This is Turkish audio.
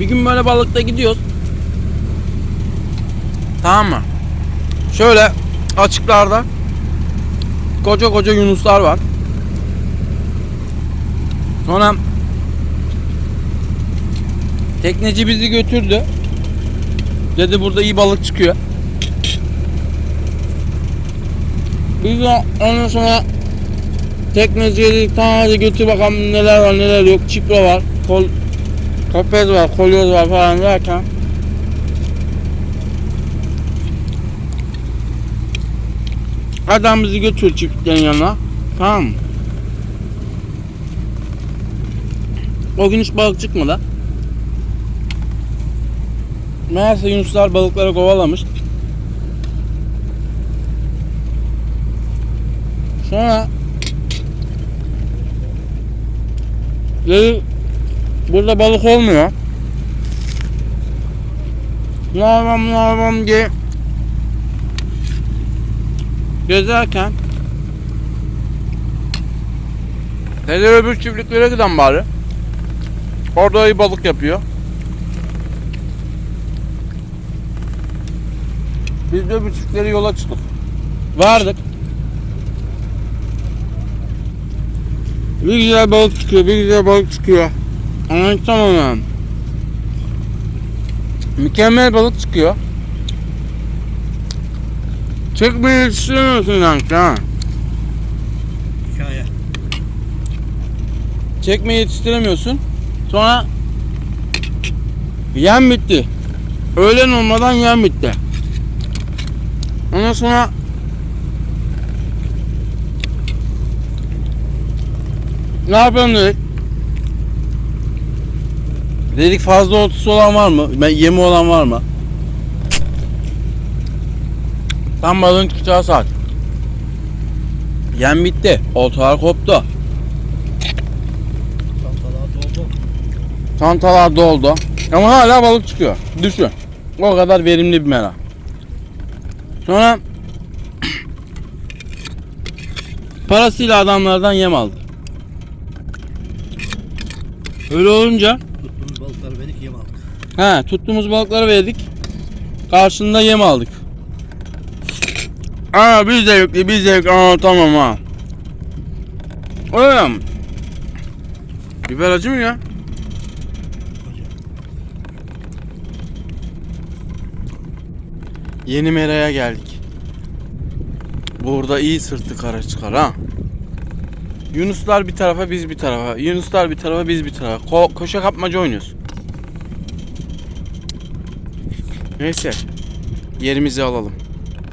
Bir gün böyle balıkta gidiyoruz. Tamam mı? Şöyle açıklarda koca koca yunuslar var. Sonra tekneci bizi götürdü. Dedi burada iyi balık çıkıyor. Biz de ondan sonra tekneciye dedik tamam hadi götür bakalım neler var neler yok. Çipro var, kol, kopez var, kolyoz var falan derken Adam bizi götür çiftliklerin yanına. Tamam mı? O gün hiç balık çıkmadı. Meğerse Yunuslar balıkları kovalamış. Sonra dedi burada balık olmuyor. Ne yapalım diye gezerken dedi öbür çiftliklere giden bari. Orada iyi balık yapıyor. Biz de öbür çiftliklere yola çıktık. Vardık. Bir güzel balık çıkıyor, bir güzel balık çıkıyor. Anlatamam ben. Mükemmel balık çıkıyor. Çekmeyi yetiştiremiyorsun sanki ha. Hikaye. Çekmeyi yetiştiremiyorsun. Sonra yem bitti. Öğlen olmadan yem bitti. Ondan sonra ne yapalım dedik. Dedik fazla oltusu olan var mı? Yemi olan var mı? Tam balığın çıkacağı saat. Yem bitti. Oltalar koptu. Çantalar doldu. Çantalar doldu. Ama hala balık çıkıyor. Düşün. O kadar verimli bir mera. Sonra parasıyla adamlardan yem aldı. Öyle olunca Tuttuğumuz balıkları verdik yem aldık. He tuttuğumuz balıkları verdik. Karşında yem aldık. Aa biz de yüklü biz de yüklü. Aa tamam ha. Mi? Biber acı mı ya? Yeni meraya geldik. Burada iyi sırtı kara çıkar ha. Yunuslar bir tarafa biz bir tarafa. Yunuslar bir tarafa biz bir tarafa. Ko- koşa kapmaca oynuyoruz. Neyse. Yerimizi alalım.